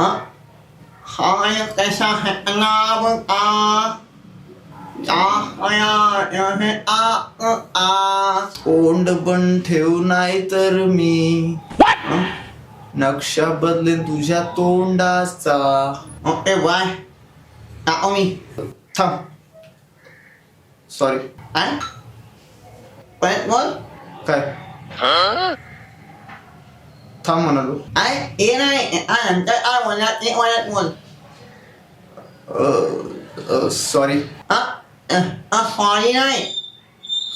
हाँ? हाय कैसा है आ। कोंड पण ठेव नाही तर मी? नक्षा बदलेन तुझ्या तोंडाचा। ओके बाय आओ मी। थांब। सॉरी काय? थांब म्हणालो. आय ये नाही. आ नंतर आ बोलणार ते बोलत बोल. सॉरी सॉरी नाही.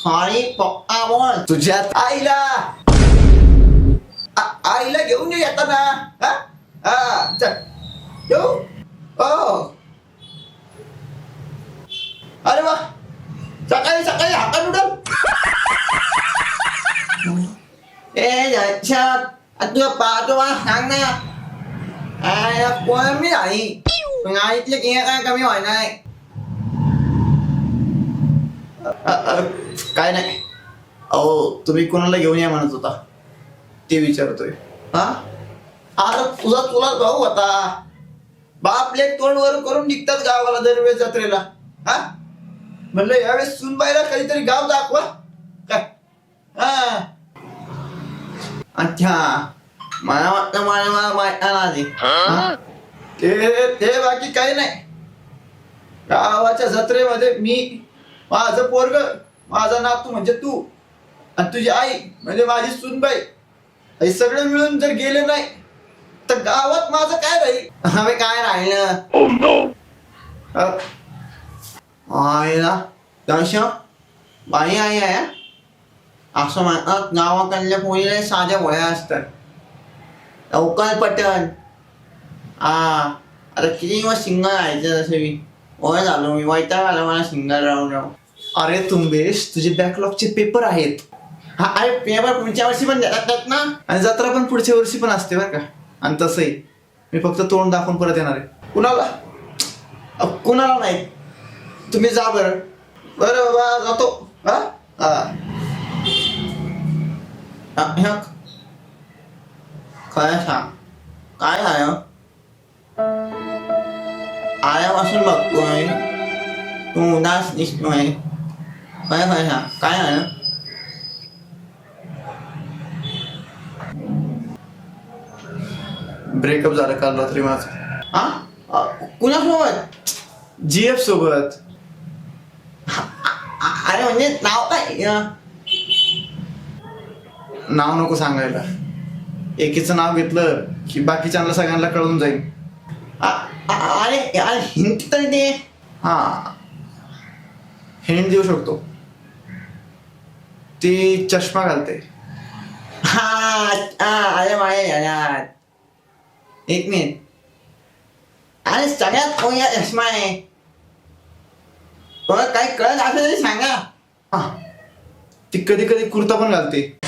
सॉरी पक्का बोल. तुझ्यात आईला. आईला घेऊन ये येताना हा? हा, चल. येऊ. हो अरे वा. सकाळी सकाळी हाका नूडल ए याच्यात तुझ्या पाठोबा सांग ना आय कोण मी आई पण आईतले की काय कमी व्हाय काय नाही अहो तुम्ही कोणाला घेऊन या म्हणत होता ते विचारतोय हा अरे तुझा तुला भाऊ होता बापले तोंड वर करून निघतात गावाला दरवेळेस जत्रेला हा म्हणलं यावेळेस सुनबाईला कधीतरी गाव दाखवा काय हा अच्छा. मला वाटतं मला मला माहिती आधी? ते ते बाकी काही नाही. गावाच्या जत्रेमध्ये मी माझं पोरग माझा नातू म्हणजे तू आणि तुझी आई म्हणजे माझी सुनबाई हे सगळे मिळून जर गेले नाही तर गावात माझं काय राहील? हवे काय राहिलं? अ, आईला दर्श बाई आई आहे? असं म्हणतात गावाकडल्या पोरीला साध्या वया असतात. लवकर पटन. हा आता किती दिवस सिंगल राहायचं जसं मी वय झालो मी वैताग आला मला सिंगल राहून राहून. अरे तुंबेश तुझे बॅकलॉगचे पेपर आहेत. हा अरे पेपर पुढच्या वर्षी पण देतात ना? आणि जत्रा पण पुढच्या वर्षी पण असते बरं का. आणि तसंही. मी फक्त तोंड दाखवून परत येणार आहे. कुणाला? कुणाला नाही. तुम्ही जा बरं. बरं बाबा जातो. हा? हा. अ, ह्या खरं सांग. काय झालं? आल्यापासून बघतोय. तू उदास दिसतोय. खरं खरं सांग. काय झालं? ब्रेकअप झालं काल रात्री माझं. हा? कुणासोबत? जी एफ सोबत. अरे म्हणजे नाव काय? नाव नको सांगायला. एकीचं नाव घेतलं की बाकीच्यांना सगळ्यांना कळून जाईल. अरे अरे हिंट तरी दे हा. हिंट देऊ शकतो. ती चष्मा घालते. हा अरे ध्यानात एक मिनिट. अरे सगळ्यात कोण या चष्मा आहे. काही कळत असेल तरी सांगा. हा. ती कधी कधी कुर्ता पण घालते.